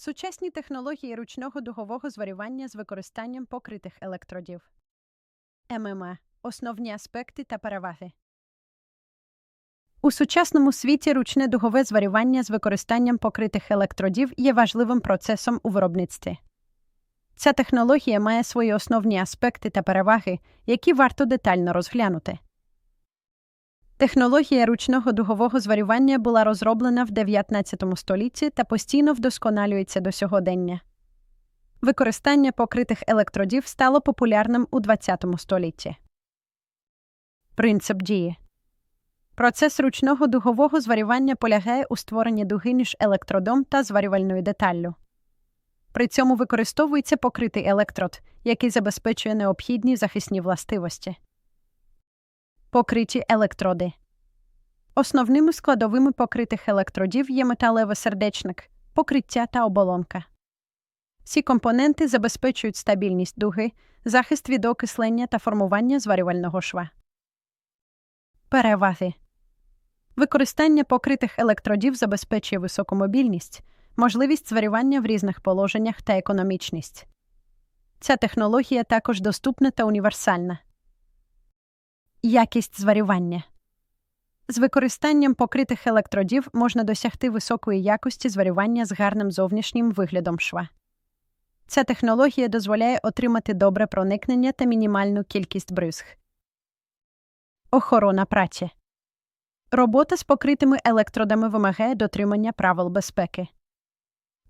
Сучасні технології ручного дугового зварювання з використанням покритих електродів. ММА. Основні аспекти та переваги. У сучасному світі ручне дугове зварювання з використанням покритих електродів є важливим процесом у виробництві. Ця технологія має свої основні аспекти та переваги, які варто детально розглянути. Технологія ручного дугового зварювання була розроблена в 19 столітті та постійно вдосконалюється до сьогодення. Використання покритих електродів стало популярним у 20 столітті. Принцип дії Процес ручного дугового зварювання полягає у створенні дуги між електродом та зварювальною деталлю. При цьому використовується покритий електрод, який забезпечує необхідні захисні властивості. Покриті електроди. Основними складовими покритих електродів є металевий сердечник, покриття та оболонка. Ці компоненти забезпечують стабільність дуги, захист від окислення та формування зварювального шва. Переваги Використання покритих електродів забезпечує високу мобільність, можливість зварювання в різних положеннях та економічність. Ця технологія також доступна та універсальна. Якість зварювання з використанням покритих електродів можна досягти високої якості зварювання з гарним зовнішнім виглядом шва. Ця технологія дозволяє отримати добре проникнення та мінімальну кількість бризг. Охорона праці Робота з покритими електродами вимагає дотримання правил безпеки.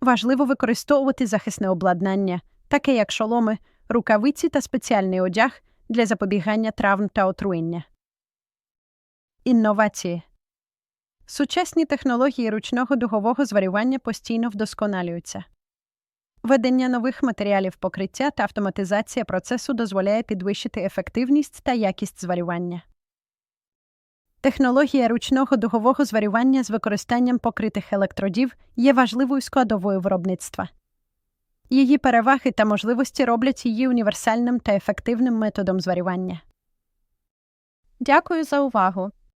Важливо використовувати захисне обладнання, таке як шоломи, рукавиці та спеціальний одяг для запобігання травм та отруєння. Інновації Сучасні технології ручного дугового зварювання постійно вдосконалюються. Введення нових матеріалів покриття та автоматизація процесу дозволяє підвищити ефективність та якість зварювання. Технологія ручного дугового зварювання з використанням покритих електродів є важливою складовою виробництва. Її переваги та можливості роблять її універсальним та ефективним методом зварювання. Дякую за увагу.